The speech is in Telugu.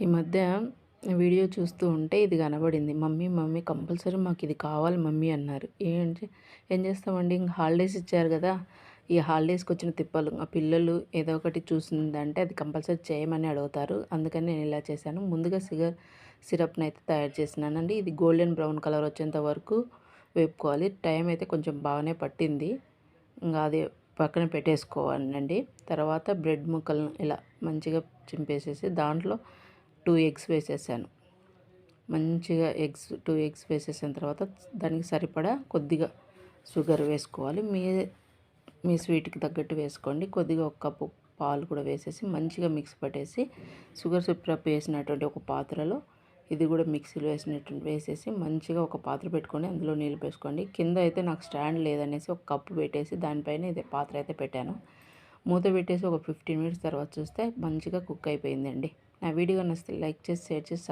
ఈ మధ్య వీడియో చూస్తూ ఉంటే ఇది కనబడింది. మమ్మీ మమ్మీ కంపల్సరీ మాకు ఇది కావాలి మమ్మీ అన్నారు. ఏంటి? ఏం చేస్తామండి? ఇంక హాలిడేస్ ఇచ్చారు కదా. ఈ హాలిడేస్కి వచ్చిన తిప్పలు. ఆ పిల్లలు ఏదో ఒకటి చూసిందంటే అది కంపల్సరీ చేయమని అడుగుతారు. అందుకని నేను ఇలా చేశాను. ముందుగా సిగర్ సిరప్ని అయితే తయారు చేసినానండి. ఇది గోల్డెన్ బ్రౌన్ కలర్ వచ్చేంత వరకు వేపుకోవాలి. టైం అయితే కొంచెం బాగానే పట్టింది. ఇంకా అది పక్కన పెట్టేసుకోవాలండి. తర్వాత బ్రెడ్ ముక్కలను ఇలా మంచిగా చింపేసేసి దాంట్లో టూ ఎగ్స్ వేసేసాను. మంచిగా ఎగ్స్ టూ ఎగ్స్ వేసేసిన తర్వాత దానికి సరిపడా కొద్దిగా షుగర్ వేసుకోవాలి. మీ మీ స్వీట్కి తగ్గట్టు వేసుకోండి. కొద్దిగా ఒక కప్పు పాలు కూడా వేసేసి మంచిగా మిక్స్ పట్టేసి షుగర్ సిప్రప్ వేసినటువంటి ఒక పాత్రలో ఇది కూడా మిక్సీలో వేసినటువంటి వేసేసి మంచిగా ఒక పాత్ర పెట్టుకొని అందులో నీళ్ళు వేసుకోండి కింద అయితే నాకు స్టాండ్ లేదనేసి ఒక కప్పు పెట్టేసి దానిపైన ఇది పాత్ర అయితే పెట్టాను. మూత పెట్టేసి ఒక ఫిఫ్టీన్ మినిట్స్ తర్వాత చూస్తే మంచిగా కుక్ అయిపోయిందండి. నా వీడియో నచ్చితే లైక్ చేసి షేర్ చేసి